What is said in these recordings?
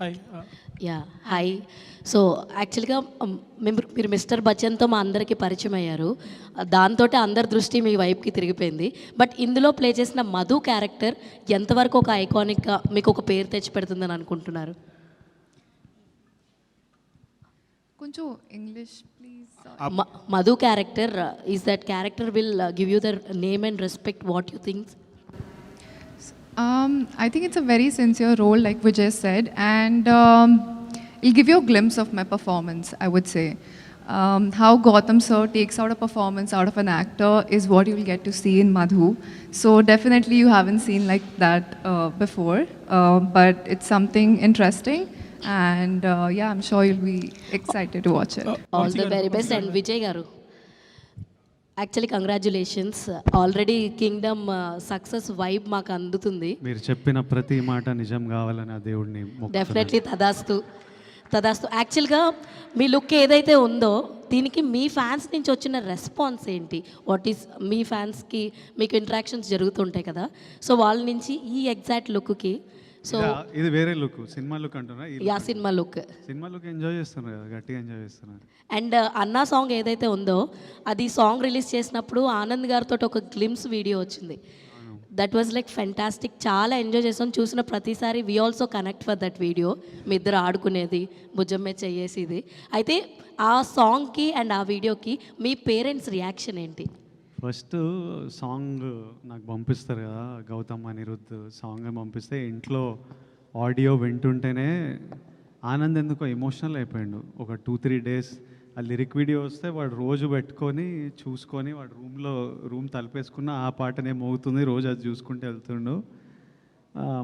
Hi yeah hi so యాక్చువల్గా మేము మీరు మిస్టర్ బచ్చన్తో మా అందరికీ పరిచయం అయ్యారు. దాంతో అందరి దృష్టి మీ వైపుకి తిరిగిపోయింది. బట్ ఇందులో ప్లే చేసిన మధు క్యారెక్టర్ ఎంతవరకు ఒక ఐకానిక్గా మీకు ఒక పేరు తెచ్చి పెడుతుందని అనుకుంటున్నారు? కొంచెం English please Madhu character is that character will give you the name and respect what you thinks Um, I think it's a very sincere role, like Vijay said, and um, it'll give you a glimpse of my performance, I would say. Um, how Gotham Sir takes out a performance out of an actor is what you'll get to see in Madhu. So definitely you haven't seen like that uh, before, uh, but it's something interesting. And uh, yeah, I'm sure you'll be excited to watch it. All the very best and Vijay Garu. Actually congratulations already kingdom success vibe మాకు అందుతుంది. మీరు చెప్పిన ప్రతి మాట నిజం కావాలని ఆ దేవుడిని. డెఫినెట్లీ తదాస్తు తదాస్తు. యాక్చువల్గా మీ లుక్ ఏదైతే ఉందో దీనికి మీ ఫ్యాన్స్ నుంచి వచ్చిన రెస్పాన్స్ ఏంటి? వాట్ ఈస్ మీ ఫ్యాన్స్కి మీకు ఇంటరాక్షన్స్ జరుగుతుంటాయి కదా. సో వాళ్ళ నుంచి ఈ ఎగ్జాక్ట్ లుక్కి సో ఇదా? వేరే లుక్ సినిమా లుక్ అంటున్నా yeah. Cinema look. Cinema look enjoy చేస్తున్నారు కదా గట్టిగా ఎంజాయ్ చేస్తున్నారు. అండ్ అన్నా సాంగ్ ఏదైతే ఉందో అది సాంగ్ రిలీజ్ చేసినప్పుడు ఆనంద్ గారితో ఒక గ్లిమ్స్ వీడియో వచ్చింది. దట్ వాజ్ లైక్ ఫెంటాస్టిక్ చాలా ఎంజాయ్ చేసాం. చూసిన ప్రతిసారి we also connect for that video మీ ఇద్దరు ఆడుకునేది భుజమ్మే చెయ్యేసిది అయితే ఆ సాంగ్కి అండ్ ఆ వీడియోకి మీ పేరెంట్స్ రియాక్షన్ ఏంటి? ఫస్ట్ సాంగ్ నాకు పంపిస్తారు కదా గౌతమ్ అనిరుద్ధ్ సాంగ్ పంపిస్తే ఇంట్లో ఆడియో వింటుంటేనే ఆనంద్ ఎందుకో ఎమోషనల్ అయిపోయాడు. ఒక టూ త్రీ డేస్ ఆ లిరిక్ వీడియో వస్తే వాడు రోజు పెట్టుకొని చూసుకొని వాడు రూమ్లో రూమ్ తలపేసుకున్న ఆ పాటనే మోగుతుంది రోజు అది చూసుకుంటూ వెళ్తుండు.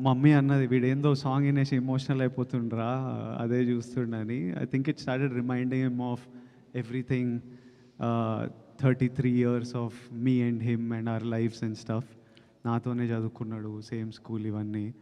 మమ్మీ అన్నది వీడేందో సాంగ్ వినేసి ఎమోషనల్ అయిపోతుండ్రా అదే చూస్తుండని. I think it started reminding him of everything thirty three years of me and him and our lives and stuff నాతోనే చదువుకున్నాడు సేమ్ స్కూల్ ఇవన్నీ.